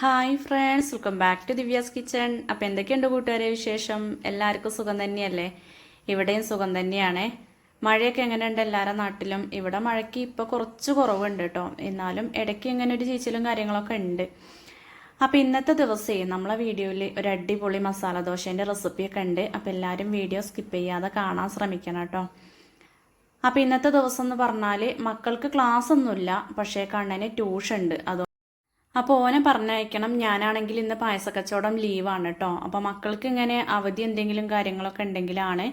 Hi friends welcome back to Divya's kitchen അപ്പം എന്തൊക്കെയുണ്ട് കൂട്ടുകാരെ വിശേഷം? എല്ലാവർക്കും സുഖം തന്നെയല്ലേ? ഇവിടെയും സുഖം തന്നെയാണ്. മഴയൊക്കെ എങ്ങനെയുണ്ട് എല്ലാവരുടെ നാട്ടിലും? ഇവിടെ മഴയ്ക്ക് ഇപ്പോൾ കുറച്ച് കുറവുണ്ട് കേട്ടോ. എന്നാലും ഇടയ്ക്ക് ഇങ്ങനെ ഒരു ചീച്ചിലും കാര്യങ്ങളൊക്കെ ഉണ്ട്. അപ്പോൾ ഇന്നത്തെ ദിവസമേ നമ്മളെ വീഡിയോയിൽ ഒരു അടിപൊളി മസാല ദോശേന്റെ റെസിപ്പിയൊക്കെ ഉണ്ട്. അപ്പോൾ എല്ലാവരും വീഡിയോ സ്കിപ്പ് ചെയ്യാതെ കാണാൻ ശ്രമിക്കണം കേട്ടോ. അപ്പോൾ ഇന്നത്തെ ദിവസം എന്ന് പറഞ്ഞാൽ മക്കൾക്ക് ക്ലാസ് ഒന്നുമില്ല. പക്ഷേ കണ്ണന് ട്യൂഷൻ ഉണ്ട്. അതോ അപ്പോൾ ഓനെ പറഞ്ഞയക്കണം. ഞാനാണെങ്കിൽ ഇന്ന് പായസക്കച്ചവടം ലീവാണ് കേട്ടോ അപ്പോൾ മക്കൾക്ക് ഇങ്ങനെ അവധി എന്തെങ്കിലും കാര്യങ്ങളൊക്കെ ഉണ്ടെങ്കിലാണ്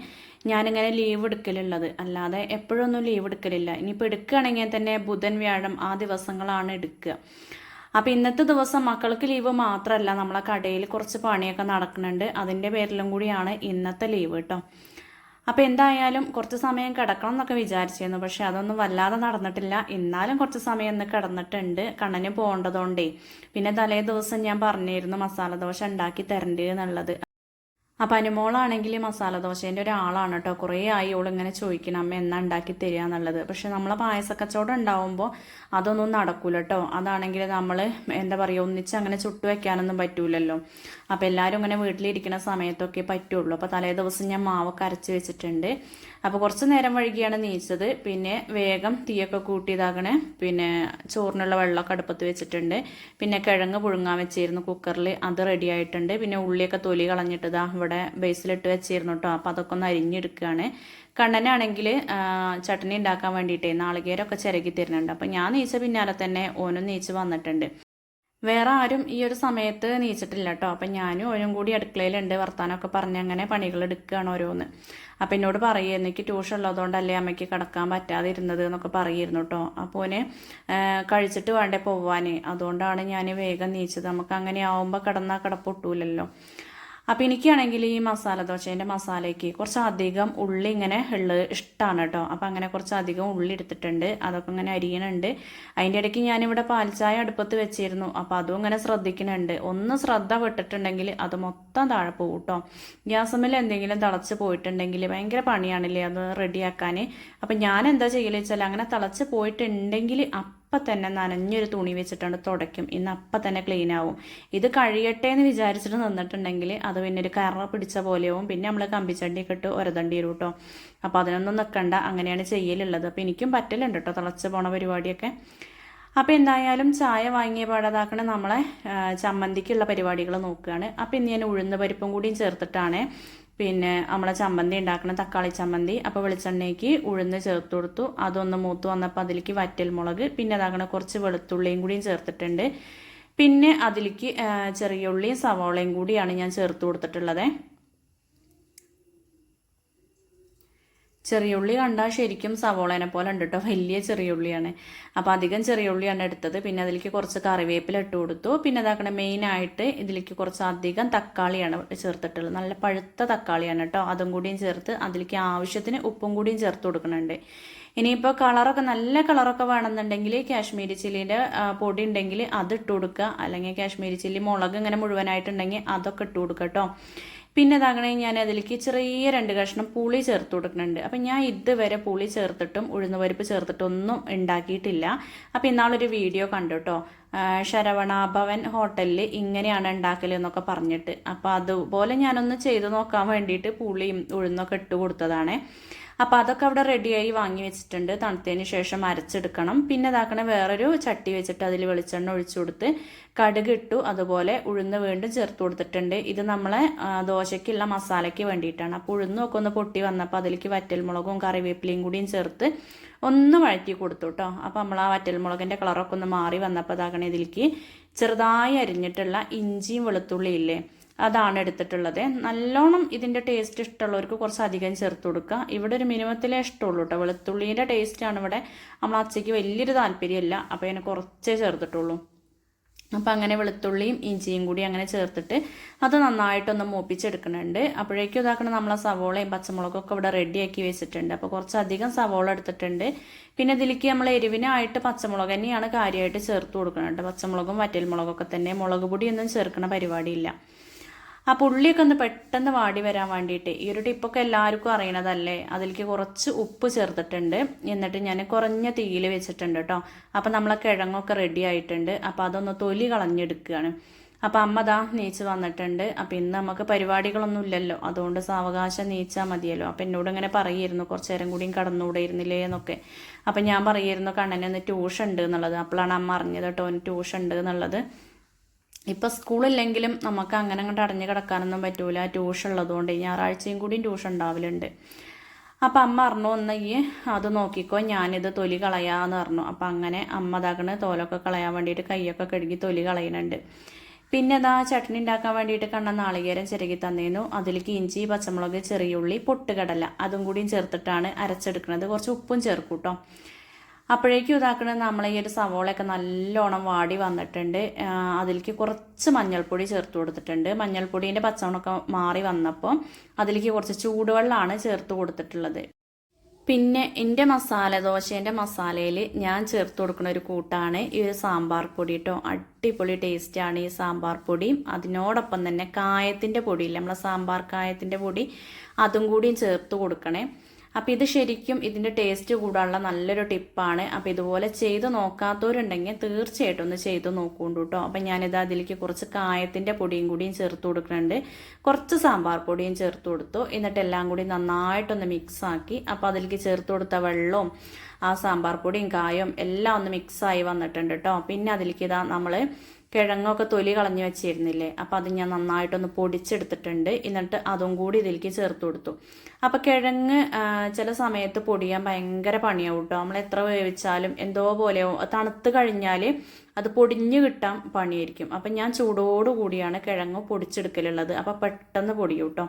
ഞാനിങ്ങനെ ലീവ് എടുക്കലുള്ളത്. അല്ലാതെ എപ്പോഴൊന്നും ലീവ് എടുക്കലില്ല. ഇനിയിപ്പോൾ എടുക്കുകയാണെങ്കിൽ തന്നെ ബുധൻ വ്യാഴം ആ ദിവസങ്ങളാണ് എടുക്കുക. അപ്പോൾ ഇന്നത്തെ ദിവസം മക്കൾക്ക് ലീവ് മാത്രമല്ല നമ്മളെ കടയിൽ കുറച്ച് പണിയൊക്കെ നടക്കുന്നുണ്ട്. അതിന്റെ പേരിലും കൂടിയാണ് ഇന്നത്തെ ലീവ് കേട്ടോ അപ്പോൾ എന്തായാലും കുറച്ച് സമയം കിടക്കണം എന്നൊക്കെ വിചാരിച്ചിരുന്നു. പക്ഷെ അതൊന്നും വല്ലാതെ നടന്നിട്ടില്ല. എന്നാലും കുറച്ച് സമയം ഒന്ന് കിടന്നിട്ടുണ്ട്. കണ്ണന് പോകേണ്ടതുകൊണ്ടേ. പിന്നെ തലേ ദിവസം ഞാൻ പറഞ്ഞിരുന്നു മസാല ദോശ ഉണ്ടാക്കി തരണ്ടേ എന്നുള്ളത്. അപ്പം അനുമോളാണെങ്കിൽ മസാല ദോശേന്റെ ഒരാളാണ് കേട്ടോ. കുറേ ആയി ഇങ്ങനെ ചോദിക്കണം അമ്മ എന്നാ ഉണ്ടാക്കി തരിക എന്നുള്ളത്? പക്ഷെ നമ്മളെ പായസക്കച്ചവടം ഉണ്ടാവുമ്പോൾ അതൊന്നും നടക്കൂല കേട്ടോ. അതാണെങ്കിൽ നമ്മൾ എന്താ പറയുക ഒന്നിച്ച് അങ്ങനെ ചുട്ടു വെക്കാനൊന്നും പറ്റൂലല്ലോ. അപ്പോൾ എല്ലാവരും ഇങ്ങനെ വീട്ടിലിരിക്കുന്ന സമയത്തൊക്കെ പറ്റുള്ളൂ. അപ്പോൾ തലേ ദിവസം ഞാൻ മാവൊക്കെ അരച്ച് വെച്ചിട്ടുണ്ട്. അപ്പോൾ കുറച്ച് നേരം വഴുകിയാണ് നീച്ചത്. പിന്നെ വേഗം തീയൊക്കെ കൂട്ടിയതാകണേ. പിന്നെ ചോറിനുള്ള വെള്ളമൊക്കെ അടുപ്പത്ത് വെച്ചിട്ടുണ്ട്. പിന്നെ കിഴങ്ങ് പുഴുങ്ങാൻ വെച്ചിരുന്നു കുക്കറിൽ അത് റെഡി ആയിട്ടുണ്ട്. പിന്നെ ഉള്ളിയൊക്കെ തൊലി കളഞ്ഞിട്ട് ഇതാ ഇവിടെ ബേസിലിട്ട് വെച്ചിരുന്നു കേട്ടോ അപ്പോൾ അതൊക്കെ ഒന്ന് അരിഞ്ഞെടുക്കുകയാണ് കണ്ണനാണെങ്കിൽ ചട്ടണി ഉണ്ടാക്കാൻ വേണ്ടിയിട്ടേ നാളികേരമൊക്കെ ചിരകി തരുന്നുണ്ട്. അപ്പോൾ ഞാൻ നീച്ച പിന്നാലെ തന്നെ ഓനും നീച്ച് വന്നിട്ടുണ്ട്. വേറെ ആരും ഈ ഒരു സമയത്ത് നീച്ചിട്ടില്ല കേട്ടോ അപ്പം ഞാനും ഓനും കൂടി അടുക്കളയിലുണ്ട്. വർത്താനമൊക്കെ പറഞ്ഞ് അങ്ങനെ പണികൾ എടുക്കുകയാണ് ഓരോന്ന്. അപ്പം എന്നോട് പറയുക എനിക്ക് ട്യൂഷൻ ഉള്ളതുകൊണ്ടല്ലേ അമ്മയ്ക്ക് കിടക്കാൻ പറ്റാതെ ഇരുന്നത് എന്നൊക്കെ പറയുമായിരുന്നു കേട്ടോ അപ്പോൾ ഓന് കഴിച്ചിട്ട് വേണ്ടേ പോവാൻ അതുകൊണ്ടാണ് ഞാൻ വേഗം നീച്ചത്. നമുക്ക് അങ്ങനെ ആവുമ്പോൾ കിടന്നാൽ കിടപ്പൊട്ടൂലല്ലോ അപ്പോൾ എനിക്കാണെങ്കിൽ ഈ മസാല ദോശേന്റെ മസാലയ്ക്ക് കുറച്ചധികം ഉള്ളി ഇങ്ങനെ ഉള്ളത് ഇഷ്ടമാണ് കേട്ടോ അപ്പോൾ അങ്ങനെ കുറച്ചധികം ഉള്ളി എടുത്തിട്ടുണ്ട്. അതൊക്കെ ഇങ്ങനെ അരിയണുണ്ട്. അതിന്റെ ഇടയ്ക്ക് ഞാനിവിടെ പാൽച്ചായ അടുപ്പത്ത് വെച്ചിരുന്നു. അപ്പോൾ അതും ഇങ്ങനെ ശ്രദ്ധിക്കുന്നുണ്ട് ഒന്ന് ശ്രദ്ധ വിട്ടിട്ടുണ്ടെങ്കിൽ അത് മൊത്തം താഴെ പോകും കേട്ടോ ഗ്യാസമ്മിൽ എന്തെങ്കിലും തിളച്ച് പോയിട്ടുണ്ടെങ്കിൽ ഭയങ്കര പണിയാണല്ലേ അത് റെഡിയാക്കാൻ അപ്പം ഞാൻ എന്താ ചെയ്യലെന്ന് വെച്ചാൽ അങ്ങനെ തിളച്ച് പോയിട്ടുണ്ടെങ്കിൽ തന്നെ നനഞ്ഞൊരു തുണി വെച്ചിട്ടുണ്ട് തുടയ്ക്കും. ഇന്ന് അപ്പം തന്നെ ക്ലീൻ ആവും. ഇത് കഴിയട്ടെ എന്ന് വിചാരിച്ചിട്ട് നിന്നിട്ടുണ്ടെങ്കിൽ അത് പിന്നെ ഒരു കറ പിടിച്ച പോലെയാവും. പിന്നെ നമ്മൾ കമ്പിച്ചണ്ടിയൊക്കെ ഇട്ട് ഒരതണ്ടി വരും കേട്ടോ അപ്പോൾ അതിനൊന്നും നിൽക്കണ്ട അങ്ങനെയാണ് ചെയ്യലുള്ളത്. അപ്പോൾ എനിക്കും പറ്റലുണ്ട് കേട്ടോ തിളച്ച് പോണ പരിപാടിയൊക്കെ. അപ്പോൾ എന്തായാലും ചായ വാങ്ങിയ പാടാതാക്കണ നമ്മളെ ചമ്മന്തിക്കുള്ള പരിപാടികൾ നോക്കുകയാണ് അപ്പോൾ ഇന്ന് ഞാൻ ഉഴുന്ന പരിപ്പും കൂടിയും ചേർത്തിട്ടാണ് പിന്നെ നമ്മളെ ചമ്മന്തി ഉണ്ടാക്കണ തക്കാളി ചമ്മന്തി അപ്പോൾ വെളിച്ചെണ്ണയ്ക്ക് ഉഴുന്ന് ചേർത്ത് കൊടുത്തു. അതൊന്ന് മൂത്ത് വന്നപ്പോൾ അതിലേക്ക് വറ്റൽ മുളക് പിന്നെ അതാകണ കുറച്ച് വെളുത്തുള്ളിയും കൂടിയും ചേർത്തിട്ടുണ്ട്. പിന്നെ അതിലേക്ക് ചെറിയ ഉള്ളിയും സവാളയും കൂടിയാണ് ഞാൻ ചേർത്ത് കൊടുത്തിട്ടുള്ളത്. ചെറിയ ഉള്ളി കണ്ടാൽ ശരിക്കും സവോളേനെ പോലെ ഉണ്ട് കേട്ടോ വലിയ ചെറിയ ഉള്ളിയാണ് അപ്പോൾ അധികം ചെറിയ ഉള്ളിയാണ് എടുത്തത്. പിന്നെ അതിലേക്ക് കുറച്ച് കറിവേപ്പില ഇട്ട് കൊടുത്തു. പിന്നെ അതാക്കണ മെയിനായിട്ട് ഇതിലേക്ക് കുറച്ച് അധികം തക്കാളിയാണ് ചേർത്തിട്ടുള്ളത്. നല്ല പഴുത്ത തക്കാളിയാണ് കേട്ടോ അതും കൂടിയും ചേർത്ത് അതിലേക്ക് ആവശ്യത്തിന് ഉപ്പും കൂടിയും ചേർത്ത് കൊടുക്കുന്നുണ്ട്. ഇനിയിപ്പോൾ കളറൊക്കെ നല്ല കളറൊക്കെ വേണമെന്നുണ്ടെങ്കിൽ കാശ്മീരി ചില്ലിന്റെ പൊടി ഉണ്ടെങ്കിൽ അത് ഇട്ട് കൊടുക്കുക. അല്ലെങ്കിൽ കാശ്മീരി ചില്ലി മുളക് ഇങ്ങനെ മുഴുവനായിട്ടുണ്ടെങ്കിൽ അതൊക്കെ ഇട്ട് കൊടുക്കുക കേട്ടോ പിന്നെ ഇതാകണേ ഞാൻ അതിലേക്ക് ചെറിയ രണ്ട് കഷ്ണം പുളി ചേർത്ത് കൊടുക്കുന്നുണ്ട്. അപ്പം ഞാൻ ഇതുവരെ പുളി ചേർത്തിട്ടും ഉഴുന്നുപരിപ്പ് ചേർത്തിട്ടൊന്നും ഉണ്ടാക്കിയിട്ടില്ല. അപ്പോൾ ഇന്നാളൊരു വീഡിയോ കണ്ടു കേട്ടോ ശരവണ ഭവൻ ഹോട്ടലിൽ ഇങ്ങനെയാണ് ഉണ്ടാക്കൽ എന്നൊക്കെ പറഞ്ഞിട്ട്. അപ്പോൾ അതുപോലെ ഞാനൊന്ന് ചെയ്തു നോക്കാൻ വേണ്ടിയിട്ട് പുളിയും ഉഴുന്നൊക്കെ ഇട്ട് കൊടുത്തതാണ്. അപ്പോൾ അതൊക്കെ അവിടെ റെഡിയായി വാങ്ങി വെച്ചിട്ടുണ്ട്. തണുത്തതിന് ശേഷം അരച്ചെടുക്കണം. പിന്നെ ഇതാക്കണ വേറൊരു ചട്ടി വെച്ചിട്ട് അതിൽ വെളിച്ചെണ്ണ ഒഴിച്ചു കൊടുത്ത് കടുക് ഇട്ടു. അതുപോലെ ഉഴുന്ന് വീണ്ടും ചേർത്ത് കൊടുത്തിട്ടുണ്ട്. ഇത് നമ്മളെ ദോശയ്ക്കുള്ള മസാലയ്ക്ക് വേണ്ടിയിട്ടാണ്. അപ്പോൾ ഉഴുന്നൊക്കെ ഒന്ന് പൊട്ടി വന്നപ്പോൾ അതിലേക്ക് വറ്റൽമുളകും കറിവേപ്പിലയും കൂടിയും ചേർത്ത് ഒന്ന് വഴറ്റി കൊടുത്തു കേട്ടോ അപ്പോൾ നമ്മൾ ആ വറ്റൽമുളകിന്റെ കളറൊക്കെ ഒന്ന് മാറി വന്നപ്പോൾ ഇതാക്കണേ ഇതിലേക്ക് ചെറുതായി അരിഞ്ഞിട്ടുള്ള ഇഞ്ചിയും വെളുത്തുള്ളിയും ഇല്ലേ? അതാണ് എടുത്തിട്ടുള്ളത്. നല്ലോണം ഇതിന്റെ ടേസ്റ്റ് ഇഷ്ടമുള്ളവർക്ക് കുറച്ച് അധികം ചേർത്ത് കൊടുക്കുക. ഇവിടെ ഒരു മിനിമത്തിലേ ഇഷ്ടമുള്ളൂ കേട്ടോ വെളുത്തുള്ളീന്റെ ടേസ്റ്റാണ് ഇവിടെ. നമ്മൾ അച്ചയ്ക്ക് വലിയൊരു താല്പര്യമില്ല. അപ്പോൾ അതിനെ കുറച്ചേ ചേർത്തിട്ടുള്ളൂ. അപ്പോൾ അങ്ങനെ വെളുത്തുള്ളിയും ഇഞ്ചിയും കൂടി അങ്ങനെ ചേർത്തിട്ട് അത് നന്നായിട്ടൊന്ന് മൂപ്പിച്ചെടുക്കുന്നുണ്ട്. അപ്പോഴേക്കും ഇതാക്കണം നമ്മളെ സവോളയും പച്ചമുളകും ഒക്കെ ഇവിടെ റെഡിയാക്കി വെച്ചിട്ടുണ്ട്. അപ്പോൾ കുറച്ചധികം സവോള എടുത്തിട്ടുണ്ട്. പിന്നെ ഇതിലേക്ക് നമ്മൾ എരിവിനായിട്ട് പച്ചമുളക് തന്നെയാണ് കാര്യമായിട്ട് ചേർത്ത് കൊടുക്കുന്നുണ്ട് പച്ചമുളകും വറ്റൽമുളകൊക്കെ തന്നെ. മുളക് പൊടിയൊന്നും ചേർക്കണ പരിപാടിയില്ല. അപ്പോൾ പുള്ളിയൊക്കെ ഒന്ന് പെട്ടെന്ന് വാടി വരാൻ വേണ്ടിയിട്ട്. ഈ ഒരു ടിപ്പൊക്കെ എല്ലാവർക്കും അറിയണതല്ലേ? അതിലേക്ക് കുറച്ച് ഉപ്പ് ചേർത്തിട്ടുണ്ട്. എന്നിട്ട് ഞാൻ കുറഞ്ഞ തീയിൽ വെച്ചിട്ടുണ്ട് കേട്ടോ. അപ്പോൾ നമ്മളെ കിഴങ്ങൊക്കെ റെഡി ആയിട്ടുണ്ട്. അപ്പോൾ അതൊന്ന് തൊലി കളഞ്ഞെടുക്കുകയാണ്. അപ്പോൾ അമ്മ ദാ നീച്ച് വന്നിട്ടുണ്ട്. അപ്പോൾ ഇന്ന് നമുക്ക് പരിപാടികളൊന്നും ഇല്ലല്ലോ. അതുകൊണ്ട് സാവകാശം നീച്ചാൽ മതിയല്ലോ. അപ്പോൾ എന്നോട് ഇങ്ങനെ പറയായിരുന്നു. കുറച്ച് നേരം കൂടിയും കടന്നുകൂടെ ഇരുന്നില്ലേ എന്നൊക്കെ. അപ്പം ഞാൻ പറയായിരുന്നു കണ്ണനെ ഒന്ന് ട്യൂഷൻ ഉണ്ട് എന്നുള്ളത്. അപ്പോഴാണ് അമ്മ അറിഞ്ഞത് കേട്ടോ. ട്യൂഷൻ ഉണ്ട് എന്നുള്ളത്. ഇപ്പം സ്കൂളില്ലെങ്കിലും നമുക്ക് അങ്ങനെ അങ്ങോട്ട് അടഞ്ഞു കിടക്കാനൊന്നും പറ്റൂല. ട്യൂഷൻ ഉള്ളതുകൊണ്ട് ഞായറാഴ്ചയും കൂടിയും ട്യൂഷൻ ഉണ്ടാവലുണ്ട്. അപ്പം അമ്മ പറഞ്ഞു ഈ അത് നോക്കിക്കോ ഞാനിത് തൊലി കളയാന്ന് പറഞ്ഞു. അപ്പം അങ്ങനെ അമ്മ തകണ് തോലൊക്കെ കളയാൻ വേണ്ടിയിട്ട് കൈയൊക്കെ കഴുകി തൊലി കളയുന്നുണ്ട് പിന്നെ അതാ ചട്നി ഉണ്ടാക്കാൻ വേണ്ടിയിട്ട് കണ്ട നാളികേരം ചിരകി തന്നേനു അതിലേക്ക് ഇഞ്ചി പച്ചമുളക് ചെറിയുള്ളി പൊട്ടുകടല അതും കൂടിയും ചേർത്തിട്ടാണ് അരച്ചെടുക്കുന്നത് കുറച്ച് ഉപ്പും ചേർക്കൂട്ടോ. കേട്ടോ അപ്പോഴേക്കും ഇതാക്കണ നമ്മൾ ഈ ഒരു സവോളയൊക്കെ നല്ലോണം വാടി വന്നിട്ടുണ്ട്. അതിലേക്ക് കുറച്ച് മഞ്ഞൾപ്പൊടി ചേർത്ത് കൊടുത്തിട്ടുണ്ട്. മഞ്ഞൾപ്പൊടീന്റെ പച്ചമണമൊക്കെ മാറി വന്നപ്പോൾ അതിലേക്ക് കുറച്ച് ചൂടുവെള്ളമാണ് ചേർത്ത് കൊടുത്തിട്ടുള്ളത്. പിന്നെ എന്റെ മസാല ദോശേന്റെ മസാലയിൽ ഞാൻ ചേർത്ത് കൊടുക്കുന്ന ഒരു കൂട്ടാണ് ഈ ഒരു സാമ്പാർ പൊടി കേട്ടോ അടിപൊളി ടേസ്റ്റാണ് ഈ സാമ്പാർ പൊടിയും അതിനോടൊപ്പം തന്നെ കായത്തിന്റെ പൊടിയില്ല നമ്മളെ സാമ്പാർ കായത്തിന്റെ പൊടി അതും കൂടിയും ചേർത്ത് കൊടുക്കണേ. അപ്പോൾ ഇത് ശരിക്കും ഇതിന്റെ ടേസ്റ്റ് കൂടാനുള്ള നല്ലൊരു ടിപ്പാണ് അപ്പോൾ ഇതുപോലെ ചെയ്ത് നോക്കാത്തവരുണ്ടെങ്കിൽ തീർച്ചയായിട്ടും ഒന്ന് ചെയ്ത് നോക്കൂണ്ടു കേട്ടോ അപ്പം ഞാനിത് അതിലേക്ക് കുറച്ച് കായത്തിന്റെ പൊടിയും കൂടിയും ചേർത്ത് കൊടുക്കുന്നുണ്ട്. കുറച്ച് സാമ്പാർ പൊടിയും ചേർത്ത് കൊടുത്തു. എന്നിട്ട് എല്ലാം കൂടി നന്നായിട്ടൊന്ന് മിക്സാക്കി അപ്പോൾ അതിലേക്ക് ചേർത്ത് കൊടുത്ത വെള്ളവും ആ സാമ്പാർ പൊടിയും കായും എല്ലാം ഒന്ന് മിക്സായി വന്നിട്ടുണ്ട് കേട്ടോ പിന്നെ അതിലേക്ക് ഇതാ നമ്മൾ കിഴങ്ങൊക്കെ തൊലി കളഞ്ഞു വെച്ചിരുന്നില്ലേ? അപ്പോൾ അത് ഞാൻ നന്നായിട്ടൊന്ന് പൊടിച്ചെടുത്തിട്ടുണ്ട്. എന്നിട്ട് അതും കൂടി ഇതിലേക്ക് ചേർത്ത് കൊടുത്തു. അപ്പോൾ കിഴങ്ങ് ചില സമയത്ത് പൊടിയാൻ ഭയങ്കര പണിയാവും കേട്ടോ നമ്മൾ എത്ര വേവിച്ചാലും എന്തോ പോലെ തണുത്ത് കഴിഞ്ഞാൽ അത് പൊടിഞ്ഞു കിട്ടാൻ പണിയായിരിക്കും. അപ്പം ഞാൻ ചൂടോടുകൂടിയാണ് കിഴങ്ങ് പൊടിച്ചെടുക്കലുള്ളത്. അപ്പോൾ പെട്ടെന്ന് പൊടിയും കേട്ടോ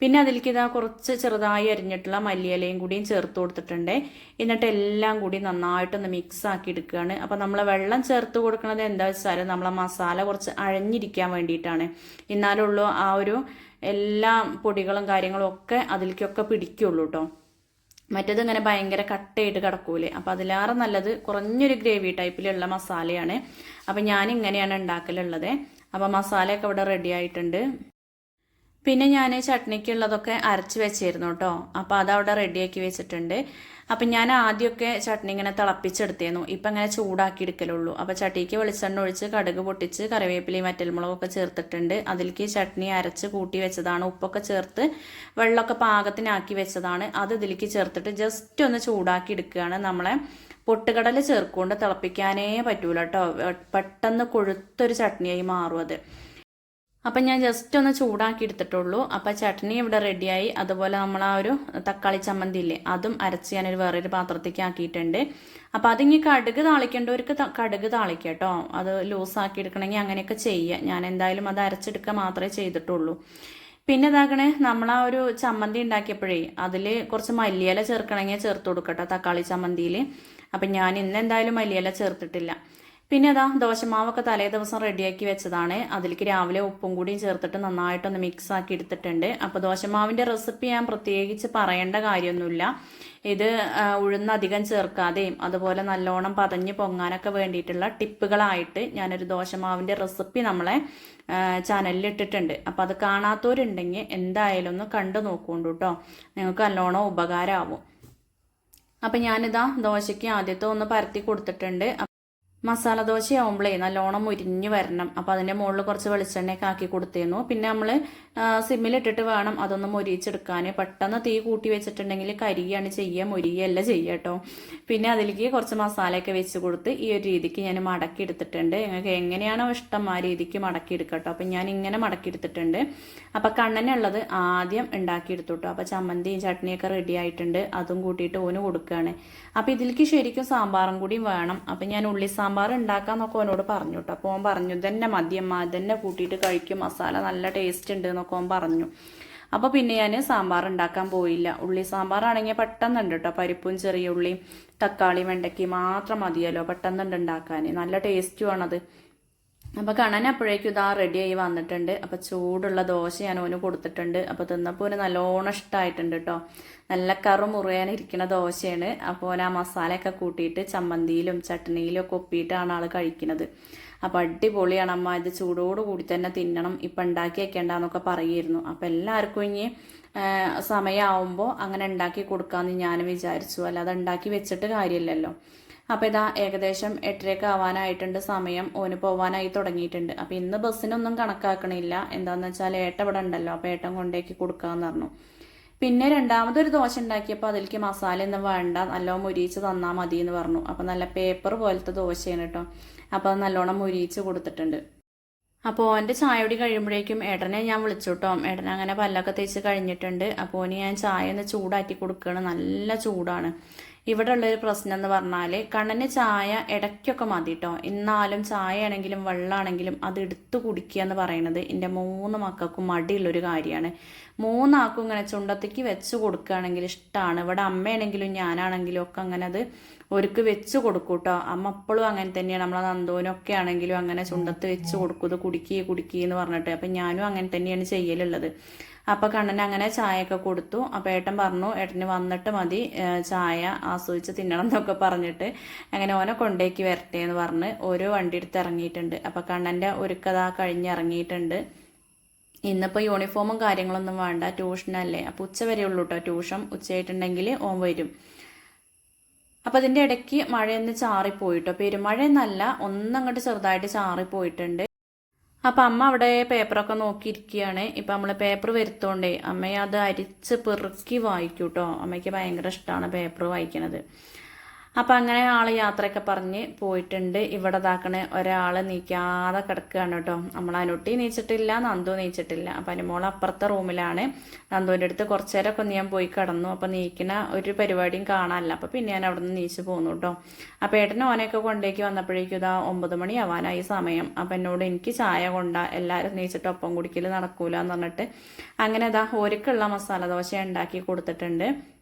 പിന്നെ അതിലേക്ക് ഇതാ കുറച്ച് ചെറുതായി അരിഞ്ഞിട്ടുള്ള മല്ലിയിലയും കൂടിയും ചേർത്ത് കൊടുത്തിട്ടുണ്ട്. എന്നിട്ട് എല്ലാം കൂടി നന്നായിട്ടൊന്ന് മിക്സ് ആക്കി എടുക്കുകയാണ്. അപ്പോൾ നമ്മൾ വെള്ളം ചേർത്ത് കൊടുക്കുന്നത് എന്താ വെച്ചാൽ നമ്മളെ മസാല കുറച്ച് അഴഞ്ഞിരിക്കാൻ വേണ്ടിയിട്ടാണ്. എന്നാലുള്ളൂ ആ ഒരു എല്ലാ പൊടികളും കാര്യങ്ങളും ഒക്കെ അതിലേക്കൊക്കെ പിടിക്കുള്ളൂ കേട്ടോ മറ്റേത് ഇങ്ങനെ ഭയങ്കര കട്ടയായിട്ട് കിടക്കൂലേ. അപ്പം അതിലേറെ നല്ലത് കുറഞ്ഞൊരു ഗ്രേവി ടൈപ്പിലുള്ള മസാലയാണ്. അപ്പം ഞാൻ ഇങ്ങനെയാണ് ഉണ്ടാക്കലുള്ളത്. അപ്പം മസാലയൊക്കെ ഇവിടെ റെഡി ആയിട്ടുണ്ട്. പിന്നെ ഞാൻ ചട്നിക്കുള്ളതൊക്കെ അരച്ച് വെച്ചിരുന്നു കേട്ടോ അപ്പോൾ അതവിടെ റെഡിയാക്കി വെച്ചിട്ടുണ്ട്. അപ്പം ഞാൻ ആദ്യമൊക്കെ ചട്നി ഇങ്ങനെ തിളപ്പിച്ചെടുത്തിരുന്നു ഇപ്പം ഇങ്ങനെ ചൂടാക്കി എടുക്കലുള്ളൂ. അപ്പോൾ ചട്ടിക്ക് വെളിച്ചെണ്ണ ഒഴിച്ച് കടുക് പൊട്ടിച്ച് കറിവേപ്പിലയും മറ്റൽമുളകൊക്കെ ചേർത്തിട്ടുണ്ട്. അതിലേക്ക് ചട്നി അരച്ച് കൂട്ടി വെച്ചതാണ്. ഉപ്പൊക്കെ ചേർത്ത് വെള്ളമൊക്കെ പാകത്തിനാക്കി വെച്ചതാണ്. അത് ഇതിലേക്ക് ചേർത്തിട്ട് ജസ്റ്റ് ഒന്ന് ചൂടാക്കി എടുക്കുകയാണ്. നമ്മളെ പൊട്ടുകടല ചേർക്കൊണ്ട് തിളപ്പിക്കാനേ പറ്റൂല കേട്ടോ പെട്ടെന്ന് കൊഴുത്തൊരു ചട്നിയായി മാറും അത്. അപ്പം ഞാൻ ജസ്റ്റ് ഒന്ന് ചൂടാക്കി എടുത്തിട്ടുള്ളൂ. അപ്പം ചട്നി ഇവിടെ റെഡിയായി അതുപോലെ നമ്മൾ ആ ഒരു തക്കാളി ചമ്മന്തി ഇല്ലേ അതും അരച്ച് ഞാനൊരു വേറൊരു പാത്രത്തേക്ക് ആക്കിയിട്ടുണ്ട്. അപ്പം അതിങ്ങി കടുക് താളിക്കേണ്ടവർക്ക് കടുക് താളിക്കുക കേട്ടോ അത് ലൂസാക്കി എടുക്കണമെങ്കിൽ അങ്ങനെയൊക്കെ ചെയ്യുക ഞാൻ എന്തായാലും അത് അരച്ചെടുക്കുക മാത്രമേ ചെയ്തിട്ടുള്ളൂ. പിന്നെ ഇതാക്കണേ നമ്മൾ ആ ഒരു ചമ്മന്തി ഉണ്ടാക്കിയപ്പോഴേ അതിൽ കുറച്ച് മല്ലിയില ചേർക്കണമെങ്കിൽ ചേർത്ത് കൊടുക്കട്ടോ തക്കാളി ചമ്മന്തിയിൽ അപ്പം ഞാൻ ഇന്ന് എന്തായാലും മല്ലിയില ചേർത്തിട്ടില്ല. പിന്നെ അതാ ദോശമാവൊക്കെ തലേ ദിവസം റെഡിയാക്കി വെച്ചതാണ്. അതിലേക്ക് രാവിലെ ഉപ്പും കൂടിയും ചേർത്തിട്ട് നന്നായിട്ടൊന്ന് മിക്സ് ആക്കി എടുത്തിട്ടുണ്ട്. അപ്പോൾ ദോശമാവിന്റെ റെസിപ്പി ഞാൻ പ്രത്യേകിച്ച് പറയേണ്ട കാര്യമൊന്നുമില്ല. ഇത് ഉഴുന്ന് അധികം ചേർക്കാതെയും അതുപോലെ നല്ലോണം പതഞ്ഞ് പൊങ്ങാനൊക്കെ വേണ്ടിയിട്ടുള്ള ടിപ്പുകളായിട്ട് ഞാനൊരു ദോശമാവിന്റെ റെസിപ്പി നമ്മളെ ചാനലിൽ ഇട്ടിട്ടുണ്ട് അപ്പോൾ അത് കാണാത്തവരുണ്ടെങ്കിൽ എന്തായാലും ഒന്ന് കണ്ടു നോക്കുകൊണ്ടു കേട്ടോ നിങ്ങൾക്ക് നല്ലോണം ഉപകാരമാവും അപ്പം ഞാനിതാ ദോശയ്ക്ക് ആദ്യത്തെ ഒന്ന് പരത്തി കൊടുത്തിട്ടുണ്ട്. മസാല ദോശയാവുമ്പോഴേ നല്ലോണം മുരിഞ്ഞ് വരണം. അപ്പോൾ അതിന്റെ മുകളിൽ കുറച്ച് വെളിച്ചെണ്ണയൊക്കെ ആക്കി കൊടുത്തേന്നു. പിന്നെ നമ്മൾ സിമ്മിലിട്ടിട്ട് വേണം അതൊന്ന് മൊരിയിച്ചെടുക്കാൻ പെട്ടെന്ന് തീ കൂട്ടി വെച്ചിട്ടുണ്ടെങ്കിൽ കരിയാണ് ചെയ്യുക മൊരിയല്ല ചെയ്യുക കേട്ടോ പിന്നെ അതിലേക്ക് കുറച്ച് മസാലയൊക്കെ വെച്ച് കൊടുത്ത് ഈ ഒരു രീതിക്ക് ഞാൻ മടക്കി എടുത്തിട്ടുണ്ട് നിങ്ങൾക്ക് എങ്ങനെയാണോ ഇഷ്ടം ആ രീതിക്ക് മടക്കി എടുക്കട്ടോ അപ്പം ഞാൻ ഇങ്ങനെ മടക്കി എടുത്തിട്ടുണ്ട് അപ്പം കണ്ണനുള്ളത് ആദ്യം ഉണ്ടാക്കിയെടുത്തു കേട്ടോ അപ്പോൾ ചമ്മന്തിയും ചട്നിയൊക്കെ റെഡി ആയിട്ടുണ്ട്. അതും കൂട്ടിയിട്ട് ഓന് കൊടുക്കുകയാണ് അപ്പം ഇതിലേക്ക് ശരിക്കും സാമ്പാറും കൂടിയും വേണം. അപ്പം ഞാൻ ഉള്ളി സാമ്പാർ ഉണ്ടാക്കാന്നൊക്കെ ഓനോട് പറഞ്ഞു കേട്ടോ അപ്പോൾ ഓൻ പറഞ്ഞു ഇതന്നെ മതിയമ്മ ഇതന്നെ കൂട്ടിയിട്ട് കഴിക്കും. മസാല നല്ല ടേസ്റ്റ് ഉണ്ട് എന്നൊക്കെ ഓൻ പറഞ്ഞു. അപ്പോൾ പിന്നെ ഞാൻ സാമ്പാർ ഉണ്ടാക്കാൻ പോയില്ല. ഉള്ളി സാമ്പാറാണെങ്കിൽ പെട്ടെന്നുണ്ട് കേട്ടോ പരിപ്പും ചെറിയ ഉള്ളിയും തക്കാളി വെണ്ടയ്ക്ക് മാത്രം മതിയല്ലോ. പെട്ടെന്നുണ്ട് ഉണ്ടാക്കാൻ നല്ല ടേസ്റ്റുമാണത് അപ്പോൾ കണ്ണൻ അപ്പോഴേക്കും ഇതാ റെഡിയായി വന്നിട്ടുണ്ട്. അപ്പോൾ ചൂടുള്ള ദോശ ഞാൻ ഓന് കൊടുത്തിട്ടുണ്ട്. അപ്പോൾ തിന്നപ്പോൾ ഓന് നല്ലോണം ഇഷ്ടമായിട്ടുണ്ട് കേട്ടോ നല്ല കറു മുറിയാനിരിക്കുന്ന ദോശയാണ്. അപ്പോൾ ആ മസാലയൊക്കെ കൂട്ടിയിട്ട് ചമ്മന്തിയിലും ചട്നിയിലും ഒക്കെ ഒപ്പിയിട്ടാണ് ആൾ കഴിക്കുന്നത്. അപ്പോൾ അടിപൊളിയാണ് അമ്മ. ഇത് ചൂടോട് കൂടി തന്നെ തിന്നണം. ഇപ്പം ഉണ്ടാക്കി വെക്കേണ്ടെന്നൊക്കെ പറയുമായിരുന്നു അപ്പോൾ എല്ലാവർക്കും ഇനി സമയമാവുമ്പോൾ അങ്ങനെ ഉണ്ടാക്കി കൊടുക്കാമെന്ന് ഞാൻ വിചാരിച്ചു. അല്ലാതെ ഉണ്ടാക്കി വെച്ചിട്ട് കാര്യമില്ലല്ലോ അപ്പോൾ ഇതാ ഏകദേശം എട്ടരയൊക്കെ ആവാനായിട്ടുണ്ട്. സമയം ഓന് പോവാനായി തുടങ്ങിയിട്ടുണ്ട്. അപ്പോൾ ഇന്ന് ബസ്സിനൊന്നും കണക്കാക്കണില്ല. എന്താണെന്ന് വെച്ചാൽ ഏട്ട ഇവിടെ ഉണ്ടല്ലോ. അപ്പോൾ ഏട്ടൻ കൊണ്ടേക്ക് കൊടുക്കാമെന്ന് പറഞ്ഞു. പിന്നെ രണ്ടാമതൊരു ദോശ ഉണ്ടാക്കിയപ്പോൾ അതിലേക്ക് മസാല ഒന്നും വേണ്ട. നല്ലോണം മുരിയിച്ച് തന്നാൽ മതി എന്ന് പറഞ്ഞു. അപ്പോൾ നല്ല പേപ്പർ പോലത്തെ ദോശയാണ് കേട്ടോ. അപ്പോൾ അത് നല്ലോണം മുരിയിച്ച് കൊടുത്തിട്ടുണ്ട്. അപ്പോൾ ഓന്റെ ചായ കുടി കഴിയുമ്പോഴേക്കും ഏട്ടനെ ഞാൻ വിളിച്ചു കേട്ടോ. ഏട്ടനെ അങ്ങനെ പല്ലൊക്കെ തേച്ച് കഴിഞ്ഞിട്ടുണ്ട്. അപ്പോൾ ഓന് ഞാൻ ചായ ഒന്ന് ചൂടാക്കി കൊടുക്കുകയാണ് നല്ല ചൂടാണ്. ഇവിടെ ഉള്ളൊരു പ്രശ്നം എന്ന് പറഞ്ഞാൽ കണ്ണന് ചായ ഇടയ്ക്കൊക്കെ മതി കേട്ടോ എന്നാലും ചായ ആണെങ്കിലും വെള്ളമാണെങ്കിലും അത് എടുത്തു കുടിക്കുക എന്ന് പറയുന്നത് എന്റെ മൂന്ന് മക്കൾക്കും മടിയുള്ളൊരു കാര്യമാണ്. മൂന്നാൾക്കും ഇങ്ങനെ ചുണ്ടത്തേക്ക് വെച്ച് കൊടുക്കുകയാണെങ്കിൽ ഇഷ്ടമാണ് ഇവിടെ അമ്മയാണെങ്കിലും ഞാനാണെങ്കിലും ഒക്കെ അങ്ങനെ അത് ഒരുക്ക് വെച്ച് കൊടുക്കും കേട്ടോ അമ്മ എപ്പോഴും അങ്ങനെ തന്നെയാണ്. നമ്മളെ നന്ദോനൊക്കെ ആണെങ്കിലും അങ്ങനെ ചുണ്ടത്ത് വെച്ച് കൊടുക്കും. ഇത് കുടിക്കുക കുടിക്കുക എന്ന് പറഞ്ഞിട്ട്. അപ്പം ഞാനും അങ്ങനെ തന്നെയാണ് ചെയ്യലുള്ളത്. അപ്പോൾ കണ്ണൻ അങ്ങനെ ചായയൊക്കെ കൊടുത്തു. അപ്പോൾ ഏട്ടൻ പറഞ്ഞു ഏട്ടന് വന്നിട്ട് മതി ചായ ആസ്വദിച്ച് തിന്നണം എന്നൊക്കെ പറഞ്ഞിട്ട് അങ്ങനെ ഓനെ കൊണ്ടേക്ക് വരട്ടെ എന്ന് പറഞ്ഞ് ഓരോ വണ്ടി എടുത്ത് ഇറങ്ങിയിട്ടുണ്ട്. അപ്പോൾ കണ്ണന്റെ ഒരുക്കഥ കഴിഞ്ഞിറങ്ങിയിട്ടുണ്ട് ഇന്നിപ്പോൾ യൂണിഫോമും കാര്യങ്ങളൊന്നും വേണ്ട ട്യൂഷനല്ലേ അപ്പോൾ ഉച്ച വരെ ഉള്ളൂ കേട്ടോ ട്യൂഷൻ ഉച്ചയായിട്ടുണ്ടെങ്കിൽ ഓൻ വരും. അപ്പോൾ അതിന്റെ ഇടയ്ക്ക് മഴയൊന്ന് ചാറിപ്പോയിട്ടോ പെരുമഴ എന്നല്ല ഒന്നങ്ങോട്ട് ചെറുതായിട്ട് ചാറിപ്പോയിട്ടുണ്ട്. അപ്പം അമ്മ അവിടെ പേപ്പറൊക്കെ നോക്കിയിരിക്കുകയാണ്. ഇപ്പം നമ്മൾ പേപ്പർ വരുത്തോണ്ടേ അമ്മയെ അത് അരിച്ച് പെറുക്കി വായിക്കും കേട്ടോ അമ്മയ്ക്ക് ഭയങ്കര ഇഷ്ടമാണ് പേപ്പർ വായിക്കണത്. അപ്പം അങ്ങനെ ആൾ യാത്രയൊക്കെ പറഞ്ഞ് പോയിട്ടുണ്ട്. ഇവിടെ ഇതാക്കണ ഒരാൾ നീക്കാതെ കിടക്കുകയാണ് കേട്ടോ. നമ്മൾ അനുട്ടി നീച്ചിട്ടില്ല നന്ദു നീച്ചിട്ടില്ല. അപ്പം അനുമോൾ അപ്പുറത്തെ റൂമിലാണ്. നന്ദുവിന്റെ അടുത്ത് കുറച്ച് നേരമൊക്കെ ഒന്ന് ഞാൻ പോയി കിടന്നു. അപ്പം നീക്കണ ഒരു പരിപാടിയും കാണാനില്ല. അപ്പം പിന്നെ ഞാൻ അവിടെ നിന്ന് നീച്ച് പോന്നു കേട്ടോ. അപ്പം ഏട്ടൻ ഓനെയൊക്കെ കൊണ്ടേക്ക് വന്നപ്പോഴേക്കും ഇതാ ഒമ്പത് മണി ആവാനായി സമയം. അപ്പം എന്നോട് എനിക്ക് ചായ കൊണ്ട എല്ലാവരും നീച്ചിട്ട് ഒപ്പം കുടിക്കൽ നടക്കൂല എന്ന് പറഞ്ഞിട്ട് അങ്ങനെ ഇതാ ഓരിക്കുള്ള മസാല ദോശ ഉണ്ടാക്കി കൊടുത്തിട്ടുണ്ട്.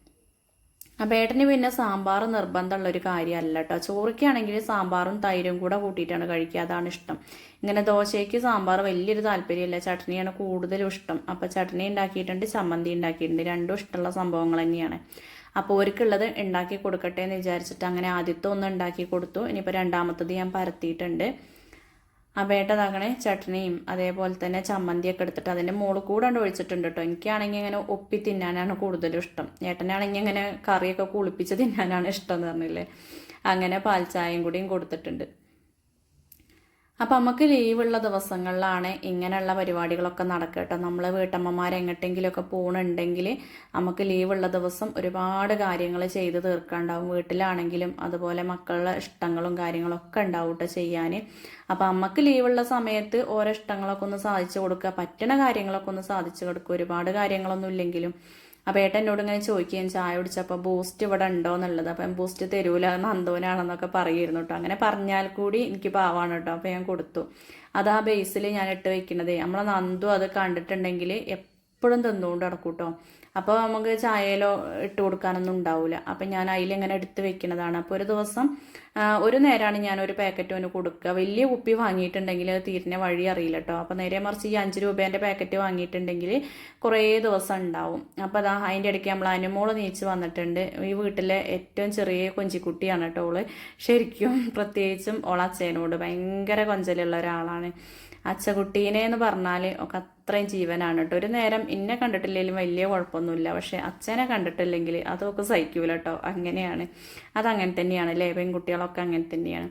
അപ്പോൾ ഏട്ടന് പിന്നെ സാമ്പാർ നിർബന്ധമുള്ള ഒരു കാര്യമല്ല കേട്ടോ ചോറിക്കാണെങ്കിൽ സാമ്പാറും തൈരും കൂടെ കൂട്ടിയിട്ടാണ് കഴിക്കുക. അതാണ് ഇഷ്ടം. ഇങ്ങനെ ദോശയ്ക്ക് സാമ്പാർ വലിയൊരു താല്പര്യമില്ല. ചട്നിയാണ് കൂടുതലും ഇഷ്ടം. അപ്പോൾ ചട്നി ഉണ്ടാക്കിയിട്ടുണ്ട് ചമ്മന്തി ഉണ്ടാക്കിയിട്ടുണ്ട്. രണ്ടും ഇഷ്ടമുള്ള സംഭവങ്ങൾ തന്നെയാണ്. അപ്പോൾ അവർക്കുള്ളത് ഉണ്ടാക്കി കൊടുക്കട്ടെ എന്ന് വിചാരിച്ചിട്ട് അങ്ങനെ ആദ്യത്തെ ഒന്ന് ഉണ്ടാക്കി കൊടുത്തു. ഇനിയിപ്പോൾ രണ്ടാമത്തത് ഞാൻ പരത്തിയിട്ടുണ്ട്. ആ വേട്ടതാകണേ ചട്നിയും അതേപോലെ തന്നെ ചമ്മന്തിയൊക്കെ എടുത്തിട്ട് അതിന്റെ മുകളിൽ കൂടെ ഒഴിച്ചിട്ടുണ്ട് കേട്ടോ എനിക്കാണെങ്കിൽ ഇങ്ങനെ ഒപ്പി തിന്നാനാണ് കൂടുതലും ഇഷ്ടം. ഏട്ടനാണെങ്കിൽ ഇങ്ങനെ കറിയൊക്കെ കുളിപ്പിച്ച് തിന്നാനാണ് ഇഷ്ടം എന്ന് പറഞ്ഞില്ലേ? അങ്ങനെ പാൽച്ചായയും കൂടിയും കൊടുത്തിട്ടുണ്ട്. അപ്പം നമുക്ക് ലീവുള്ള ദിവസങ്ങളിലാണ് ഇങ്ങനെയുള്ള പരിപാടികളൊക്കെ നടക്കുക കേട്ടോ. നമ്മൾ വീട്ടമ്മമാർ എങ്ങോട്ടെങ്കിലുമൊക്കെ പോകണുണ്ടെങ്കിൽ നമുക്ക് ലീവുള്ള ദിവസം ഒരുപാട് കാര്യങ്ങൾ ചെയ്ത് തീർക്കാണ്ടാവും. വീട്ടിലാണെങ്കിലും അതുപോലെ മക്കളുടെ ഇഷ്ടങ്ങളും കാര്യങ്ങളൊക്കെ ഉണ്ടാവും കേട്ടോ ചെയ്യാൻ അപ്പം അമ്മയ്ക്ക് ലീവുള്ള സമയത്ത് ഓരോ ഇഷ്ടങ്ങളൊക്കെ ഒന്ന് സാധിച്ചു കൊടുക്കുക. പറ്റണ കാര്യങ്ങളൊക്കെ ഒന്ന് സാധിച്ചു കൊടുക്കുക. ഒരുപാട് കാര്യങ്ങളൊന്നും ഇല്ലെങ്കിലും അപ്പോൾ ഏട്ടൻ എന്നോട് ഇങ്ങനെ ചോദിക്കുകയും ചായ കുടിച്ചപ്പോൾ ബൂസ്റ്റ് ഇവിടെ ഉണ്ടോ എന്നുള്ളത്. അപ്പം ബൂസ്റ്റ് തരൂല നന്ദോനാണെന്നൊക്കെ പറയുമായിരുന്നു കേട്ടോ. അങ്ങനെ പറഞ്ഞാൽ കൂടി എനിക്ക് പാവാണ് കേട്ടോ. അപ്പോൾ ഞാൻ കൊടുത്തു. അത് ആ ബേസിൽ ഞാൻ ഇട്ട് വെക്കണതേ. നമ്മളെ നന്ദു അത് കണ്ടിട്ടുണ്ടെങ്കിൽ എപ്പോഴും തിന്നുകൊണ്ട് നടക്കും അപ്പോൾ നമുക്ക് ചായയിലോ ഇട്ട് കൊടുക്കാനൊന്നും ഉണ്ടാവില്ല അപ്പം ഞാൻ അതിലിങ്ങനെ എടുത്ത് വെക്കുന്നതാണ്. അപ്പോൾ ഒരു ദിവസം ഒരു നേരമാണ് ഞാൻ ഒരു പാക്കറ്റ് ഒന്ന് കൊടുക്കുക. വലിയ കുപ്പി വാങ്ങിയിട്ടുണ്ടെങ്കിൽ അത് തീരിനെ വഴി അറിയില്ല കേട്ടോ അപ്പോൾ നേരെ മറിച്ച് ഈ അഞ്ച് രൂപേന്റെ പാക്കറ്റ് വാങ്ങിയിട്ടുണ്ടെങ്കിൽ കുറേ ദിവസം ഉണ്ടാവും. അപ്പോൾ അതാ അതിന്റെ ഇടയ്ക്ക് നമ്മൾ അനുമോൾ നീച്ച് വന്നിട്ടുണ്ട്. ഈ വീട്ടിലെ ഏറ്റവും ചെറിയ കൊഞ്ചിക്കുട്ടിയാണ് കേട്ടോ ഓൾ. ശരിക്കും പ്രത്യേകിച്ചും ഓളച്ചേനോട് ഭയങ്കര കൊഞ്ചലുള്ള ഒരാളാണ്. അച്ചകുട്ടീനെ എന്ന് പറഞ്ഞാൽ ഒക്കെ അത്രയും ജീവനാണ് കേട്ടോ. ഒരു നേരം എന്നെ കണ്ടിട്ടില്ലെങ്കിലും വലിയ കുഴപ്പമൊന്നുമില്ല. പക്ഷെ അച്ഛനെ കണ്ടിട്ടില്ലെങ്കിൽ അതൊക്കെ സഹിക്കൂല കേട്ടോ. അങ്ങനെയാണ്. അതങ്ങനെ തന്നെയാണ് അല്ലേ? പെൺകുട്ടികളൊക്കെ അങ്ങനെ തന്നെയാണ്.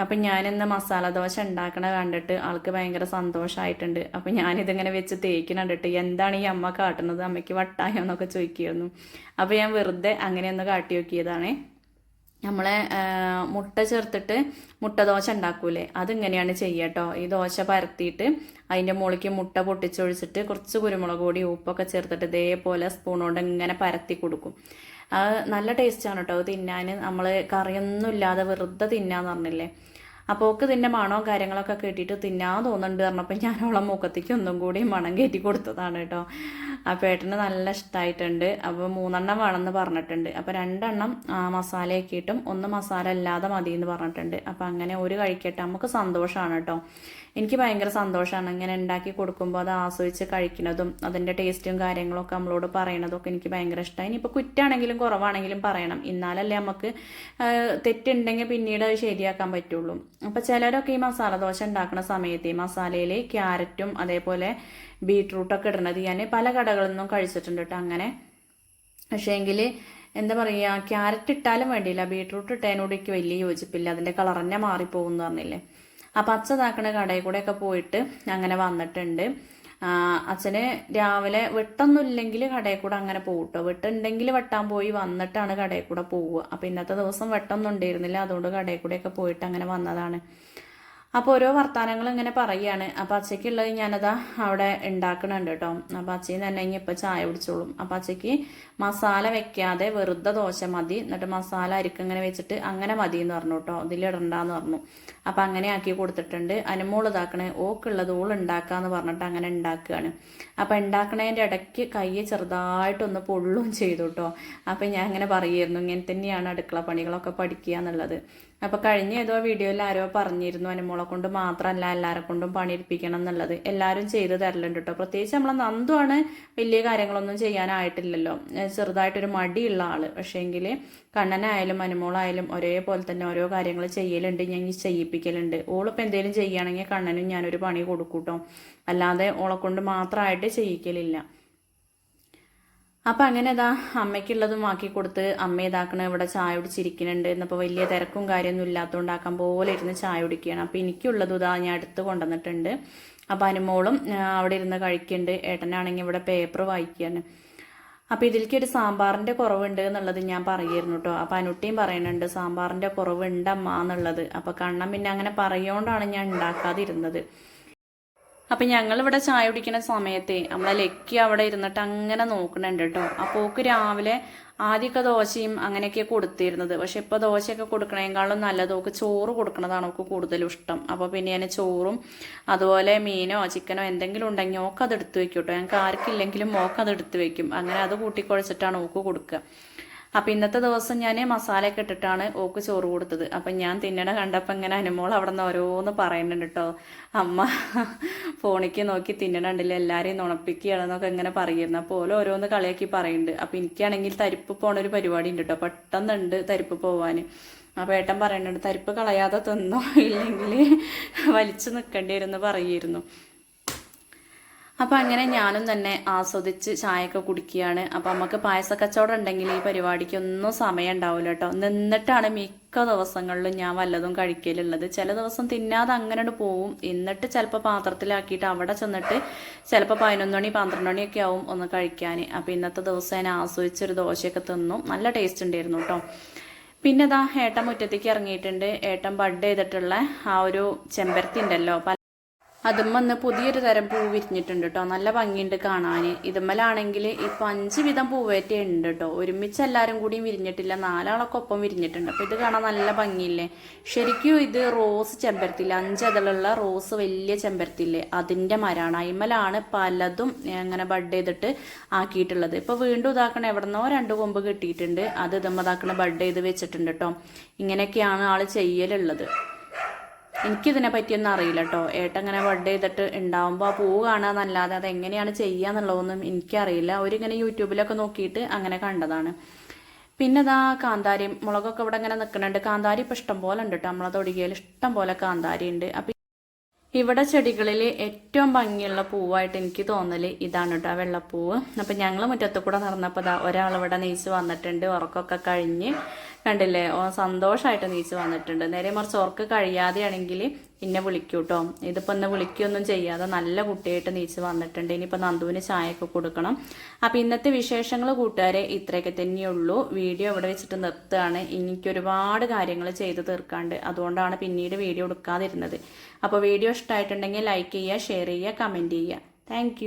അപ്പം ഞാനിന്ന് മസാല ദോശ ഉണ്ടാക്കണ കണ്ടിട്ട് ആൾക്ക് ഭയങ്കര സന്തോഷമായിട്ടുണ്ട് അപ്പം ഞാനിതിങ്ങനെ വെച്ച് തേക്കിന് കണ്ടിട്ട് എന്താണ് ഈ അമ്മ കാട്ടുന്നത്? അമ്മയ്ക്ക് വട്ടായോ എന്നൊക്കെ ചോദിക്കുമായിരുന്നു അപ്പോൾ ഞാൻ വെറുതെ അങ്ങനെയൊന്ന് കാട്ടി നോക്കിയതാണേ നമ്മളെ മുട്ട ചേർത്തിട്ട് മുട്ട ദോശ ഉണ്ടാക്കൂലേ? അതിങ്ങനെയാണ് ചെയ്യുക കേട്ടോ ഈ ദോശ പരത്തിയിട്ട് അതിന്റെ മുകളിലേക്ക് മുട്ട പൊട്ടിച്ചൊഴിച്ചിട്ട് കുറച്ച് കുരുമുളക് പൊടി ഉപ്പൊക്കെ ചേർത്തിട്ട് ഇതേപോലെ സ്പൂൺ കൊണ്ട് ഇങ്ങനെ പരത്തി കൊടുക്കും. അത് നല്ല ടേസ്റ്റാണ് കേട്ടോ അത് തിന്നാൻ നമ്മൾ കറിയൊന്നും ഇല്ലാതെ വെറുതെ തിന്നാന്ന് പറഞ്ഞില്ലേ? അപ്പോൾ ഒക്കെ തിന്നെ മണോ കാര്യങ്ങളൊക്കെ കേട്ടിട്ട് തിന്നാൻ തോന്നുന്നുണ്ട് പറഞ്ഞപ്പോൾ ഞാൻ അവളെ മുഖത്തേക്ക് ഒന്നും കൂടി മണം കയറ്റി കൊടുത്തതാണ് കേട്ടോ. ആ ഏട്ടന് നല്ല ഇഷ്ടമായിട്ടുണ്ട് അപ്പോൾ മൂന്നെണ്ണം വേണമെന്ന് പറഞ്ഞിട്ടുണ്ട്. അപ്പോൾ രണ്ടെണ്ണം മസാലയൊക്കെ ഇട്ടും ഒന്ന് മസാല അല്ലാതെ മതി എന്ന് പറഞ്ഞിട്ടുണ്ട്. അപ്പോൾ അങ്ങനെ ഒരു കഴിക്കട്ടെ. നമുക്ക് സന്തോഷമാണ് കേട്ടോ. എനിക്ക് ഭയങ്കര സന്തോഷമാണ് ഇങ്ങനെ ഉണ്ടാക്കി കൊടുക്കുമ്പോൾ അത് ആസ്വദിച്ച് കഴിക്കുന്നതും അതിന്റെ ടേസ്റ്റും കാര്യങ്ങളൊക്കെ നമ്മളോട് പറയണതൊക്കെ എനിക്ക് ഭയങ്കര ഇഷ്ടമായി ഇനിയിപ്പോൾ കുറ്റാണെങ്കിലും കുറവാണെങ്കിലും പറയണം. എന്നാലല്ലേ നമുക്ക് തെറ്റുണ്ടെങ്കിൽ പിന്നീട് അത് ശരിയാക്കാൻ പറ്റുള്ളൂ. അപ്പോൾ ചിലരൊക്കെ ഈ മസാല ദോശ ഉണ്ടാക്കുന്ന സമയത്ത് ഈ മസാലയിൽ ക്യാരറ്റും അതേപോലെ ബീട്രൂട്ടൊക്കെ ഇടുന്നത് ഞാൻ പല കടകളിൽ നിന്നും കഴിച്ചിട്ടുണ്ട് കേട്ടോ അങ്ങനെ. പക്ഷേ എങ്കിൽ എന്താ പറയുക ക്യാരറ്റ് ഇട്ടാലും വേണ്ടിയില്ല ബീട്രൂട്ട് ഇട്ടതിനോട് എനിക്ക് വലിയ യോജിപ്പില്ല അതിന്റെ കളർ തന്നെ മാറിപ്പോകും എന്ന് പറഞ്ഞില്ലേ. ആ പച്ച താക്കണ കടയിൽ കൂടെയൊക്കെ പോയിട്ട് അങ്ങനെ വന്നിട്ടുണ്ട്. അച്ഛന് രാവിലെ വെട്ടൊന്നുമില്ലെങ്കിൽ കടയിൽ കൂടെ അങ്ങനെ പോകട്ടോ വെട്ടുണ്ടെങ്കിൽ വെട്ടാൻ പോയി വന്നിട്ടാണ് കടയിൽ കൂടെ പോവുക. അപ്പം ഇന്നത്തെ ദിവസം വെട്ടൊന്നും ഉണ്ടായിരുന്നില്ല. അതുകൊണ്ട് കടയിൽ കൂടെയൊക്കെ പോയിട്ട് അങ്ങനെ വന്നതാണ്. അപ്പോൾ ഓരോ വർത്തമാനങ്ങൾ ഇങ്ങനെ പറയുകയാണ് അപ്പോൾ അച്ചയ്ക്കുള്ളത് ഞാനതാ അവിടെ ഉണ്ടാക്കണുണ്ട് കേട്ടോ. അപ്പോൾ അച്ചയും തന്നെ ഇനി ഇപ്പോൾ ചായ കുടിച്ചോളും. അപ്പോൾ അച്ചയ്ക്ക് മസാല വെക്കാതെ വെറുതെ ദോശ മതി. എന്നിട്ട് മസാല അരിക്ക് ഇങ്ങനെ വെച്ചിട്ട് അങ്ങനെ മതി എന്ന് പറഞ്ഞു കേട്ടോ. ഇതിലിടണ്ടെന്ന് പറഞ്ഞു. അപ്പം അങ്ങനെ ആക്കി കൊടുത്തിട്ടുണ്ട്. അനുമോളിതാക്കണേ ഓക്കുള്ളത് ഓൾ ഉണ്ടാക്കാന്ന് പറഞ്ഞിട്ട് അങ്ങനെ ഉണ്ടാക്കുകയാണ് അപ്പം ഉണ്ടാക്കണേന്റെ ഇടയ്ക്ക് കയ്യെ ചെറുതായിട്ടൊന്ന് പൊള്ളും ചെയ്തു കേട്ടോ അപ്പം ഞാൻ അങ്ങനെ പറയുമായിരുന്നു ഇങ്ങനെ തന്നെയാണ് അടുക്കള പണികളൊക്കെ പഠിക്കുക എന്നുള്ളത്. അപ്പോൾ കഴിഞ്ഞ ഏതോ വീഡിയോയിൽ ആരോ പറഞ്ഞിരുന്നു അനുമോളെ കൊണ്ട് മാത്രമല്ല എല്ലാവരെ കൊണ്ടും പണിയെടുപ്പിക്കണം എന്നുള്ളത്. എല്ലാവരും ചെയ്ത് തരലുണ്ട് കേട്ടോ പ്രത്യേകിച്ച് നമ്മളെ നന്ദുവാണ് വലിയ കാര്യങ്ങളൊന്നും ചെയ്യാനായിട്ടില്ലല്ലോ. ചെറുതായിട്ടൊരു മടിയുള്ള ആൾ. പക്ഷേങ്കിൽ കണ്ണനായാലും അനുമോളായാലും ഒരേപോലെ തന്നെ ഓരോ കാര്യങ്ങൾ ചെയ്യലുണ്ട് ഞാൻ ചെയ്യിപ്പിക്കലുണ്ട്. ഓളിപ്പോൾ എന്തെങ്കിലും ചെയ്യുകയാണെങ്കിൽ കണ്ണനും ഞാനൊരു പണി കൊടുക്കൂട്ടോ. അല്ലാതെ ഓളെ കൊണ്ട് മാത്രമായിട്ട് ചെയ്യിക്കലില്ല. അപ്പം അങ്ങനെ ഇതാ അമ്മയ്ക്കുള്ളതും ആക്കി കൊടുത്ത് അമ്മ ഇതാക്കണ ഇവിടെ ചായ കുടിച്ചിരിക്കുന്നുണ്ട്. എന്നപ്പോൾ വലിയ തിരക്കും കാര്യമൊന്നും ഇല്ലാത്തതുകൊണ്ട് ആക്കാൻ പോലെ ഇരുന്ന് ചായ കുടിക്കുകയാണ്. അപ്പം എനിക്കുള്ളതും ഇതാ ഞാൻ അടുത്ത് കൊണ്ടുവന്നിട്ടുണ്ട്. അപ്പം അനുമോളും അവിടെ ഇരുന്ന് കഴിക്കുന്നുണ്ട്. ഏട്ടനാണെങ്കിൽ ഇവിടെ പേപ്പർ വായിക്കുകയാണ്. അപ്പം ഇതിലേക്ക് ഒരു സാമ്പാറിന്റെ കുറവുണ്ട് എന്നുള്ളത് ഞാൻ പറയായിരുന്നു കേട്ടോ അപ്പം അനുട്ടിയും പറയുന്നുണ്ട് സാമ്പാറിന്റെ കുറവുണ്ടമ്മ എന്നുള്ളത്. അപ്പം കണ്ണം പിന്നെ അങ്ങനെ പറയുകൊണ്ടാണ് ഞാൻ ഉണ്ടാക്കാതിരുന്നത്. അപ്പം ഞങ്ങളിവിടെ ചായ കുടിക്കുന്ന സമയത്തെ നമ്മളെ ലക്കി അവിടെ ഇരുന്നിട്ട് അങ്ങനെ നോക്കണുണ്ട് കേട്ടോ. അപ്പോൾ ഓക്ക് രാവിലെ ആദ്യമൊക്കെ ദോശയും അങ്ങനെയൊക്കെ കൊടുത്തിരുന്നത്. പക്ഷെ ഇപ്പോൾ ദോശയൊക്കെ കൊടുക്കണേക്കാളും നല്ലത് ഓക്ക് ചോറ് കൊടുക്കുന്നതാണ് ഓക്ക് കൂടുതലും ഇഷ്ടം. അപ്പോൾ പിന്നെ ഞാൻ ചോറും അതുപോലെ മീനോ ചിക്കനോ എന്തെങ്കിലും ഉണ്ടെങ്കിൽ ഓക്ക് അത് എടുത്ത് വെക്കും കേട്ടോ. ഞങ്ങൾക്ക് ആർക്കില്ലെങ്കിലും ഓക്ക് അത് എടുത്ത് വെക്കും. അങ്ങനെ അത് കൂട്ടിക്കുഴച്ചിട്ടാണ് ഓക്ക് കൊടുക്കുക. അപ്പം ഇന്നത്തെ ദിവസം ഞാൻ മസാലയൊക്കെ ഇട്ടിട്ടാണ് ഓക്ക് ചോറ് കൊടുത്തത്. അപ്പം ഞാൻ തിന്നണ കണ്ടപ്പോൾ ഇങ്ങനെ അനുമോൾ അവിടെ നിന്ന് ഓരോന്ന് പറയുന്നുണ്ട് കേട്ടോ അമ്മ ഫോണിക്ക് നോക്കി തിന്നണുണ്ടല്ലോ എല്ലാവരെയും നുണപ്പിക്കുകയാണെന്നൊക്കെ ഇങ്ങനെ പറയുന്നു. അപ്പോൾ ഓരോ ഓരോന്ന് കളിയാക്കി പറയുന്നുണ്ട്. അപ്പം എനിക്കാണെങ്കിൽ തരിപ്പ് പോണ ഒരു പരിപാടി ഉണ്ട് കേട്ടോ പെട്ടെന്നുണ്ട് തരിപ്പ് പോവാൻ അപ്പോൾ ഏട്ടൻ പറയുന്നുണ്ട് തരിപ്പ് കളയാതെ തിന്നോ ഇല്ലെങ്കിൽ വലിച്ചു നിൽക്കേണ്ടി വരുമെന്ന് പറയുമായിരുന്നു അപ്പം അങ്ങനെ ഞാനും തന്നെ ആസ്വദിച്ച് ചായയൊക്കെ കുടിക്കുകയാണ്. അപ്പോൾ നമുക്ക് പായസ കച്ചവടം ഉണ്ടെങ്കിൽ ഈ പരിപാടിക്ക് ഒന്നും സമയം ഉണ്ടാവില്ല കേട്ടോ. നിന്നിട്ടാണ് മിക്ക ദിവസങ്ങളിലും ഞാൻ വല്ലതും കഴിക്കലുള്ളത്. ചില ദിവസം തിന്നാതെ അങ്ങനെ പോവും. എന്നിട്ട് ചിലപ്പോൾ പാത്രത്തിലാക്കിയിട്ട് അവിടെ ചെന്നിട്ട് ചിലപ്പോൾ പതിനൊന്ന് മണി പന്ത്രണ്ട് മണിയൊക്കെ ആവും ഒന്ന് കഴിക്കാൻ. അപ്പോൾ ഇന്നത്തെ ദിവസം ഞാൻ ആസ്വദിച്ചൊരു ദോശയൊക്കെ തിന്നു. നല്ല ടേസ്റ്റ് ഉണ്ടായിരുന്നു കേട്ടോ. പിന്നെ ഇതാ ഏട്ടൻ മുറ്റത്തേക്ക് ഇറങ്ങിയിട്ടുണ്ട്. ഏട്ടൻ ബഡ് ചെയ്തിട്ടുള്ള ആ ഒരു ചെമ്പരത്തി ഉണ്ടല്ലോ. പല വന്ന് പുതിയൊരു തരം പൂ വിരിഞ്ഞിട്ടുണ്ട് കേട്ടോ നല്ല ഭംഗിയുണ്ട് കാണാൻ ഇതുമ്മലാണെങ്കിൽ ഇപ്പം അഞ്ച് വിധം പൂവേറ്റേ ഉണ്ട് കേട്ടോ ഒരുമിച്ച് എല്ലാവരും കൂടിയും വിരിഞ്ഞിട്ടില്ല. നാലാളൊക്കെ ഒപ്പം വിരിഞ്ഞിട്ടുണ്ട്. അപ്പോൾ ഇത് കാണാൻ നല്ല ഭംഗിയില്ലേ? ശരിക്കും ഇത് റോസ് ചെമ്പരത്തില്ലേ അഞ്ചതളുള്ള റോസ് വലിയ ചെമ്പരത്തില്ലേ അതിന്റെ മരമാണ് അയിമലാണ് പലതും അങ്ങനെ ബഡ് ചെയ്തിട്ട് ആക്കിയിട്ടുള്ളത്. ഇപ്പോൾ വീണ്ടും ഇതാക്കണ എവിടെന്നോ രണ്ട് കൊമ്പ് കിട്ടിയിട്ടുണ്ട്. അത് ഇതുമ്മ ബഡ് ചെയ്ത് വെച്ചിട്ടുണ്ട് കേട്ടോ ഇങ്ങനെയൊക്കെയാണ് ആൾ ചെയ്യലുള്ളത്. എനിക്കിതിനെ പറ്റിയൊന്നും അറിയില്ല കേട്ടോ ഏട്ടൻ ഇങ്ങനെ ബഡ് ചെയ്തിട്ട് ഉണ്ടാവുമ്പോൾ ആ പൂ കാണാന്നല്ലാതെ അത് എങ്ങനെയാണ് ചെയ്യുക എന്നുള്ളതൊന്നും എനിക്കറിയില്ല. അവരിങ്ങനെ യൂട്യൂബിലൊക്കെ നോക്കിയിട്ട് അങ്ങനെ കണ്ടതാണ്. പിന്നെ ഇതാ കാന്താരി മുളകൊക്കെ ഇവിടെ ഇങ്ങനെ നിൽക്കുന്നുണ്ട് കാന്താരി ഇപ്പം ഇഷ്ടം പോലെ ഉണ്ട് കേട്ടോ നമ്മളെ തൊടികയിൽ ഇഷ്ടം പോലെ കാന്താരി ഉണ്ട്. അപ്പം ഇവിടെ ചെടികളിൽ ഏറ്റവും ഭംഗിയുള്ള പൂവായിട്ട് എനിക്ക് തോന്നൽ ഇതാണ് കേട്ടോ വെള്ളപ്പൂവ്. അപ്പം ഞങ്ങൾ മുറ്റത്ത് കൂടെ നടന്നപ്പോൾ ദാ ഒരാൾ ഇവിടെ നീച്ച് വന്നിട്ടുണ്ട് ഉറക്കമൊക്കെ കഴിഞ്ഞ്. കണ്ടില്ലേ? ഓ സന്തോഷമായിട്ട് നീച്ച് വന്നിട്ടുണ്ട്. നേരെ മറിച്ച് ഓർക്ക് കഴിയാതെയാണെങ്കിൽ വിളിക്കൂ കേട്ടോ ഇതിപ്പോൾ ഇന്ന് വിളിക്കുകയൊന്നും ചെയ്യാതെ നല്ല കുട്ടിയായിട്ട് നീച്ച് വന്നിട്ടുണ്ട്. ഇനിയിപ്പോൾ നന്ദുവിന് ചായയൊക്കെ കൊടുക്കണം. അപ്പം ഇന്നത്തെ വിശേഷങ്ങൾ കൂട്ടുകാരെ ഇത്രയൊക്കെ തന്നെയുള്ളൂ. വീഡിയോ ഇവിടെ വെച്ചിട്ട് നിർത്തുകയാണ്. എനിക്ക് ഒരുപാട് കാര്യങ്ങൾ ചെയ്തു തീർക്കാണ്ട്. അതുകൊണ്ടാണ് പിന്നീട് വീഡിയോ എടുക്കാതിരുന്നത്. അപ്പോൾ വീഡിയോ ഇഷ്ടമായിട്ടുണ്ടെങ്കിൽ ലൈക്ക് ചെയ്യുക ഷെയർ ചെയ്യുക കമന്റ് ചെയ്യുക. താങ്ക്